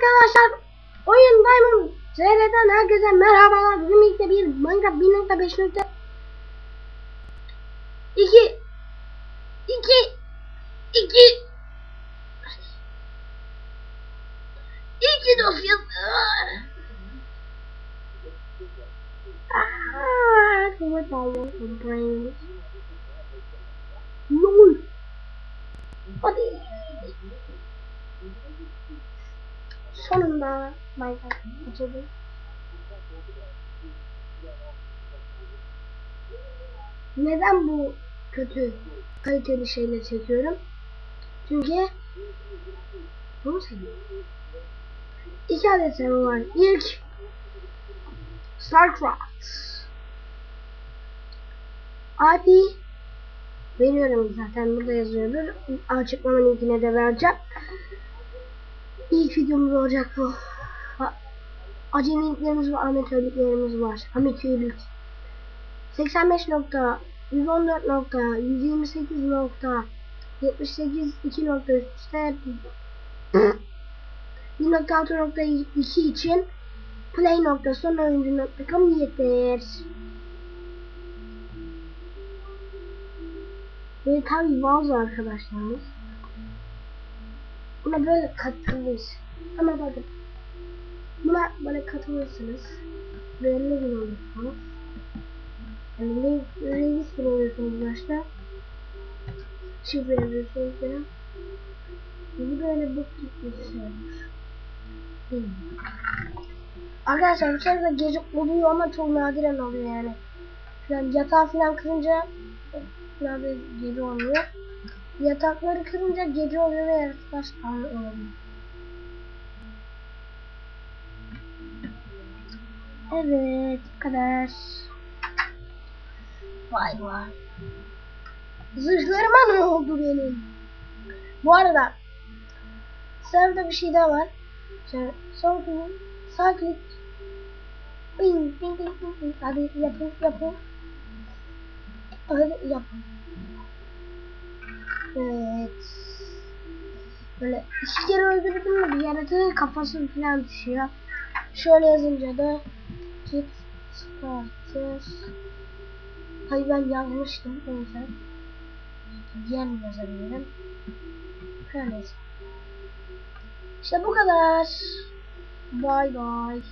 Arkadaşlar Oyun Diamond CR'den herkese merhabalar. Bizim ilk bir Minecraft 1.5.2 2 2 2 2 dosyası Ah, what the brain Sonunda Minecraft açıldı. Neden bu kötü kaliteli şeyle çekiyorum? Çünkü bunu seviyorum. İki adet server var. İlk StarCraft. IP veriyorum zaten burada yazıyordur. Açıklama linkine de vereceğim. İlk videomuz olacak bu. Acemiliklerimiz ve amatörlüklerimiz var. Amatörlük. 85 nokta 114 nokta 128 nokta 78 2 nokta üstte 1.6 nokta 2 için play nokta son oyuncu nokta com yeter. Ve tabi bazı arkadaşlarımız Buna böyle katılırız. Ama bakın. Buna böyle katılırsınız. Belli bir olursunuz. Yani register oluyorsunuz başta. Şifre yazıyorsunuz falan. Bu böyle bu bir şey. Bilmiyorum. Arkadaşlar bu sefer de gece oluyor ama çok nadiren oluyor yani. Yani yatağı falan kırınca falan da gece olmuyor. Yatakları kırınca gece oluyor ve yaratıklar spawn olabilir. Evet, bu kadar. Vay vay. Zırhlarıma ne oldu benim? Bu arada serverda bir şey daha var. Şöyle sol klik, sağ klik. Bing, bing, bing, bing, bing. Hadi yapın, yapın. Hadi yapın. Evet. Böyle iki kere öldürdüm mü bir yaratığın kafası falan düşüyor. Şöyle yazınca da kit starter. Hayır ben yazmıştım o yüzden. Diğer yazabilirim. Şöyle. İşte bu kadar. Bye bye.